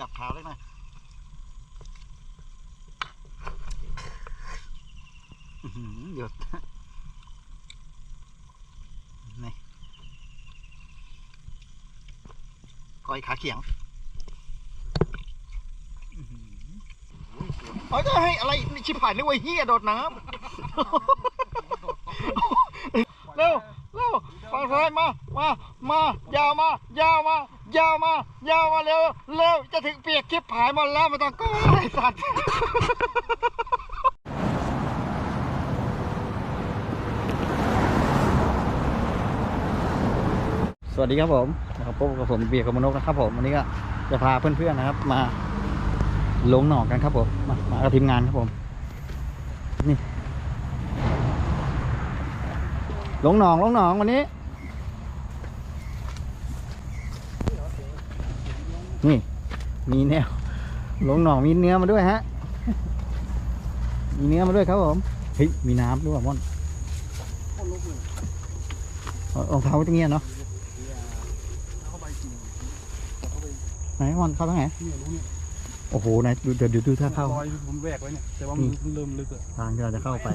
ดับขาวเลยนะอื้อหือหยดนี่ก้อยขาเขียงอื้อหือเอาจะให้อะไรนี่ชิบหายนึกว่าเฮียโดดน้ำเร็วเร็วฝั่งซ้ายมา มา มายาวมายาวมา ยาวมายาวมาเร็วเร็วจะถึงเปียกชิบหายหมดแล้วไม่ต้องก้ไอ้สัตว์สวัสดีครับผมนะครับพบกับผมเบียร์กมนกนะครับผมวันนี้ก็จะพาเพื่อนๆนะครับ มาลงหนองกันครับผมมามากับทีมงานครับผมนี่ลงหนองลงหนองวันนี้ นี่ มีแนวลงหนองมีเนื้อมาด้วยฮะ มีเนื้อมาด้วยครับผมเฮ้ยมีน้ำด้วยว่ะม่อนเอารองเท้าไว้ตรงเนี้ยเนาะไหนม่อนเข้าทางไหนโอ้โหไหนดูเดี๋ยวดูดูท่าเข้ารอยผมแวกไว้เนี่ยแต่ว่ามันเริ่มลึกอะทางที่เราจะเข้าไป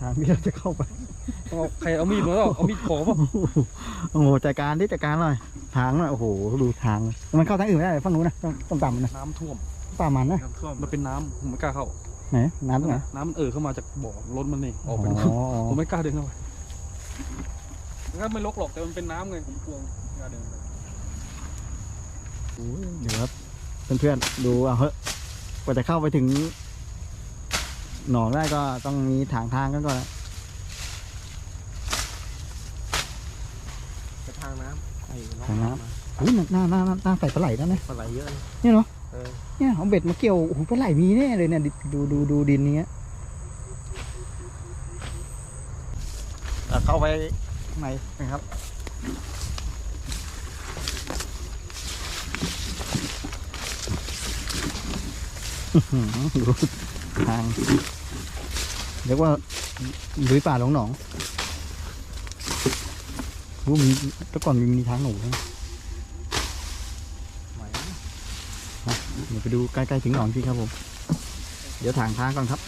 ทางที่เราจะเข้าไปต้องเอาใครเอามีดมาแล้วเอามีดขอป่ะโอ้โหจัดการที่จัดการหน่อยทางหน่อยโอ้โหดูทางมันเข้าทางอื่นไม่ได้เลยฝั่งนู้นนะต้องต้องต่ำมันนะน้ำท่วมป่ามันนะน้ำท่วมมันเป็นน้ำผมไม่กล้าเข้าไหนน้ำตรงไหนน้ำมันเอ่อเข้ามาจากบ่อล้นมันนี่ออกเป็นอ๋อผมไม่กล้าเดินเข้าไปมันก็ไม่ลกหรอกแต่มันเป็นน้ำไงผมกลัวไม่กล้าเดินไปโอ้ยเดี๋ยวครับเพื่อนๆดูเอาเฮ้ยกว่าจะเข้าไปถึง หนองได้ก็ต้องมีทางทางกันก่อนนะไปทางน้ำไอ้ทางน้ำอุ้ยหน้าหน้าหน้าหน้าใส่ปลาไหลแล้วนะปลาไหลเยอะเลยเนี่ยเนาะเออเนี่ยเอาเบ็ดมาเกี่ยวโอ้โหปลาไหลมีแน่เลยเนี่ยดิดูดูดูดินเนี้ยเข้าไปข้างในนะครับอื้อหือดู ทางเรียกว่าลุยป่าหลงหนองรู้มีแต่ก่อนมีทางหนูนะเดี๋ยวไปดูใกล้ๆถึงหนองจริงครับผม เดี๋ยวถางทางก่อนครับ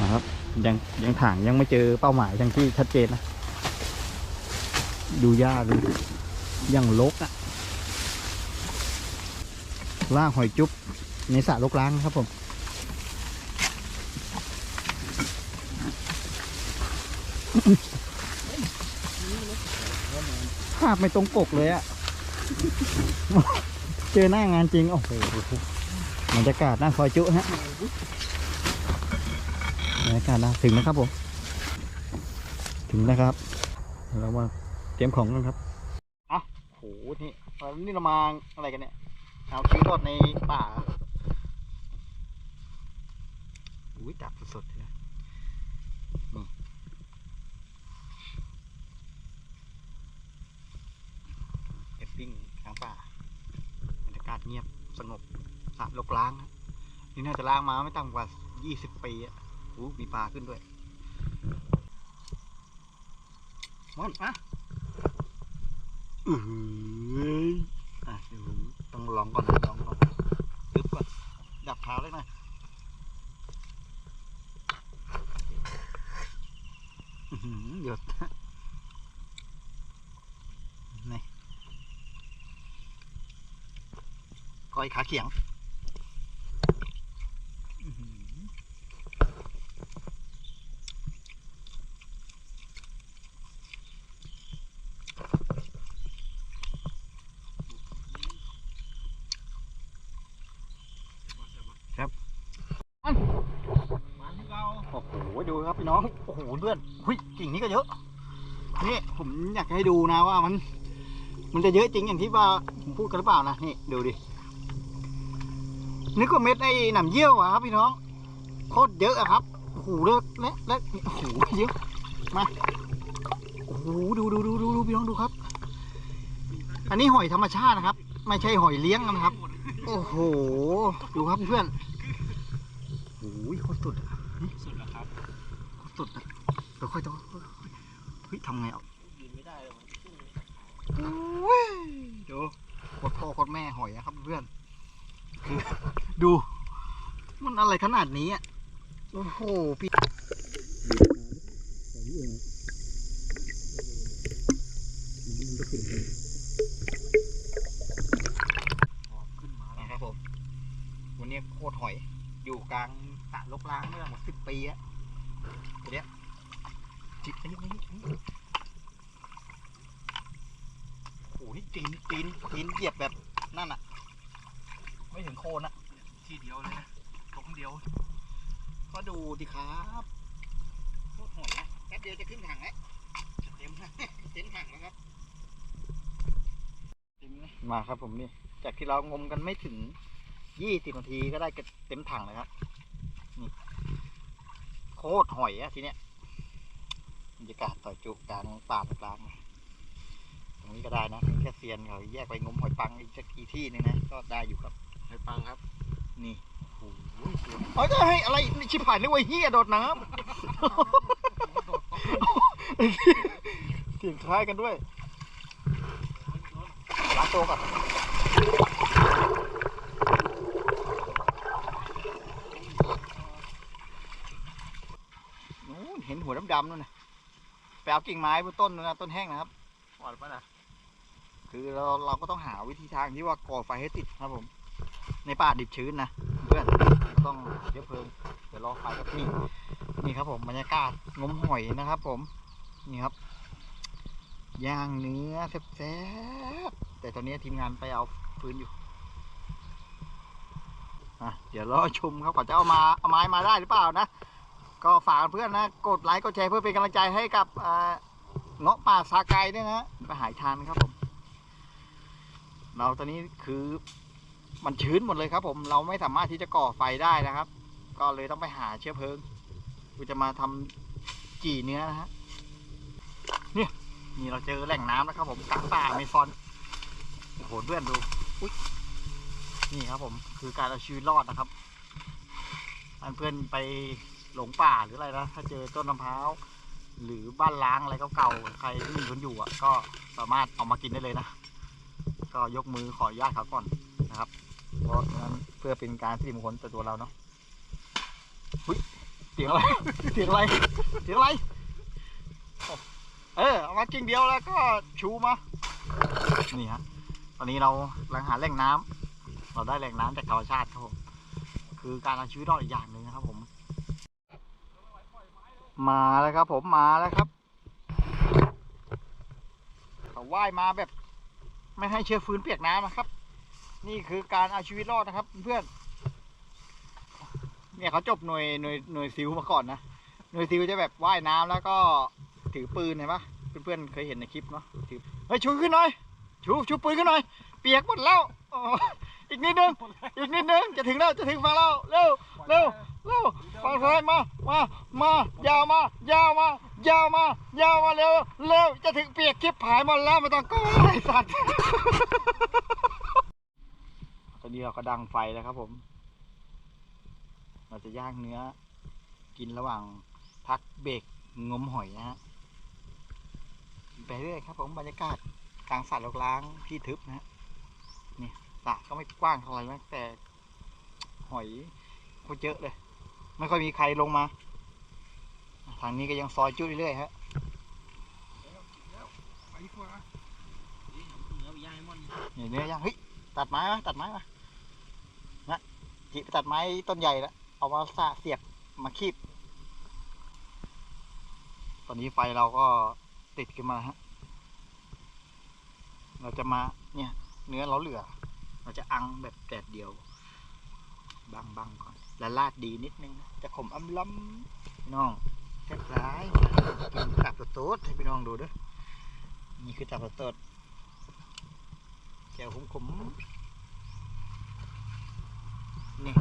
นะครับ ยังยังถางยังไม่เจอเป้าหมายทั้งที่ชัดเจนนะ ดูหญ้าดูยังลกอะ่ะล่าหอยจุ๊บในสระลกล้างครับผม ภาพไม่ตรงปกเลยอะ เจอหน้างานจริง โอ้โหบรรยากาศหน้าซอยจุฮะบรรยากาศนะถึงนะครับผม ถึงนะครับเรามาเตรียมของกันครับอะโหนี่นนี้เรามาอะไรกันเนี่ยเอาชีรอดในป่าอุ้ยจับสดๆเลยนี่ เอฟปิ้งกลางป่าบรรยากาศเงียบสงบสะลกล้างนะนี่น่าจะล้างมาไม่ต่ำกว่า 20 ปีอะอู้มีปลาขึ้นด้วยมอนอะอืออะเดี๋ยวต้องลองก่อนลองก่อนตึ๊บก่อนดับขาเลยนะหือหยดนี่ ก้อยขาเขียงครับมันโอ้โหดูครับพี่น้องโอ้โหเพื่อนหุยกิ่งนี้ก็เยอะนี่ผมอยากให้ดูนะว่ามัน มันจะเยอะจริงอย่างที่ว่าผมพูดกันหรือเปล่านะนี่ดูดิ นึกว่าเม็ดไอ้หนำเยี่ยวอะครับพี่น้องโคตรเยอะอะครับโอ้โหเลิกและและโอ้โหเยอะมาโอ้โหดูดูดูดูดูพี่น้องดูครับ อันนี้หอยธรรมชาตินะครับ ไม่ใช่หอยเลี้ยงนะครับ โอ้โหดูครับเพื่อนโอ้ยโคตรสุดอะสุดแล้วครับโคตรสุดอะเดี๋ยวค่อยต้องเฮ้ยทำไงเอายืนไม่ได้เลยโอ้ยดูโคตรพ่อโคตรแม่หอยอะครับเพื่อนคือ ดู มันอะไรขนาดนี้อะ โอ้โห พี่นะครับผม วันนี้โคตรหอย อยู่กลางสระลกล้างเมื่อหมดสิบปีอะตัวเนี้ยจิตอันนี้อันนี้นนี้โอ้โหนี่จีนจีนจีนเหยียบแบบนั่นอะ ไม่ถึงโคนอะทีเดียวเลยนะตรงเดียว ก็ดูดิครับโคตรหอยนะแป๊บเดียวจะขึ้นถังแล้วจะเต็มนะเต็มถังแล้วครับเต็มนะมาครับผมนี่จากที่เรางมกันไม่ถึงยี่สิบนาทีก็ได้เต็มถังเลยครับนี่โคตรหอยอะทีเนี้ยบรรยากาศต่อยจุกลางป่าตรงกลางตรงนี้ก็ได้นะแค่เซียนเขาแยกไปงมหอยปังอีกสักทีที่หนึงนะก็ได้อยู่ครับ ให้ฟังครับ นี่โอ้โหสวยเอ้ยจะให้อะไรนี่ชิบหายนึกว่าเฮียโดดน้ำเสียงคล้ายกันด้วยล้างตัวก่อนนู้นเห็นหัวดำๆนู่นนะไปเอากิ่งไม้บนต้นนู่นนะต้นแห้งนะครับปอดปะนะ คือเราเราก็ต้องหาวิธีทางที่ว่าก่อไฟให้ติดครับผม ในป่าดิบชื้นนะเพื่อนก็ต้องเชื้อเพลิงเดี๋ยวรอไฟก็นี่นี่ครับผมบรรยากาศงมหอยนะครับ ผมนี่ครับย่างเนื้อแซ่บๆแต่ตอนนี้ทีมงานไปเอาฟืนอยู่อะเดี๋ยวรอชมครับก่อนจะเอามาเอาไม้มาได้หรือเปล่านะ ก็ฝากเพื่อนนะ กดไลค์กดแชร์เพื่อเป็นกำลังใจให้กับเงาะป่าซาไกด้วยนะไปหายทานครับผม เราตอนนี้คือ มันชื้นหมดเลยครับ ผมเราไม่สามารถที่จะก่อไฟได้นะครับ ก็เลยต้องไปหาเชื้อเพลิงกูจะมาทำจี่เนื้อนะฮะเนี่ยนี่เราเจอแหล่งน้ำแล้วครับ ผมกลางป่าเมซอนโอ้โหเพื่อนดูอุ๊ยนี่ครับ ผมคือการเอาชีวิตรอดนะครับอันเพื่อนไปหลงป่าหรืออะไรนะถ้าเจอต้นมะพร้าวหรือบ้านล้างอะไรเก่าๆใครที่มีคนอยู่อะ ก็สามารถเอามากินได้เลยนะ ก็ยกมือขออนุญาตเขาก่อน นะครับ เพราะฉะนั้นเพื่อเป็นการสิริมงคลต่อตัวเราเนาะหุ้ยเสียงอะไรเสียงอะไรเสียงอะไรเออเอามากิ่งเดียวแล้วก็ชูมา นี่ฮะตอนนี้เรากำลังหาแหล่งน้ำเราได้แหล่งน้ำจากธรรมชาติครับผมคือการเอาชีวิตรอดอีกอย่างหนึ่งนะครับ ผม มาแล้วครับ ผมมาแล้วครับเขาว่ายมาแบบ ไม่ให้เชื้อฟื้นเปียกน้ำนะครับ นี่คือการเอาชีวิตรอดนะครับ เพื่อน เนี่ยเขาจบหน่วยหน่วยหน่วยซิลมาก่อนนะหน่วยซิลจะแบบว่ายน้ำแล้วก็ถือปืนเห็นปะเพื่อนๆเคยเห็นในคลิปเนาะถือเฮ้ยชูขึ้นหน่อยชูชูปืนขึ้นหน่อย เปียกหมดแล้วอีกนิดนึงอีกนิดนึงจะถึงแล้วจะถึงฝั่งเราเร็วเร็วเร็วฝั่งซ้ายมามามา ยาวมายาวมายาวมายาวมาเร็วเร็วจะถึงเปียกคลิปผายหมดแล้วไม่ต้องก้ไอ้สัตว์ อนนี้เราก็ดังไฟแล้วครับผม เราจะย่างเนื้อ กินระหว่างพักเบรกงมหอยนะฮะไปเรื่อยครับผมบรรยากาศกลางสระลกล้างที่ทึบนะฮะนี่สระก็ไม่กว้างเท่าไหร่นะแต่หอยโคตรเยอะเลย ไม่ค่อยมีใครลงมา ทางนี้ก็ยังซอยจุดเรื่อยๆฮะไปดีกว่าเนื้อย่างมันนี่เนื้อย่างเฮ้ยตัดไม้มาตัดไม้มา นะจิไปตัดไม้ต้นใหญ่แล้วเอามาสะเสียบมาคีบ ตอนนี้ไฟเราก็ติดขึ้นมาฮะ เราจะมาเนี่ย เนื้อเราเหลือ เราจะอังแบบแดดเดียวบังบังๆก่อน แล้วลาดดีนิดนึงนะจะขมอำล้ำพี่น้องแซ่ร้ายกินตับโตดให้พี่น้องดูด้วยนี่คือตับโตดแก้วขมๆ นี่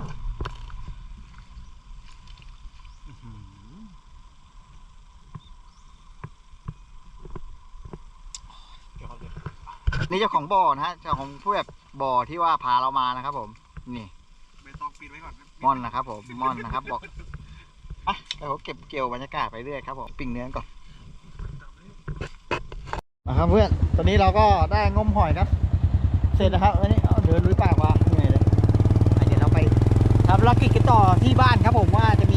นี่เจ้าของบ่อนะฮะเจ้าของผู้แบบบ่อที่ว่าพาเรามานะครับ ผม นี่ไม่ต้องปิดไว้ก่อนม่อนนะครับ ผมม่อนนะครับ บอกอะเดี๋ยวเก็บเกี่ยวบรรยากาศไปเรื่อยครับผมปิ่งเนื้อก่อนนะครับเพื่อนตอนนี้เราก็ได้งมหอยครับ เสร็จแล้วครับอันนี้เดินลุยปากว่า ติกันต่อที่บ้านครับผมว่าจะมี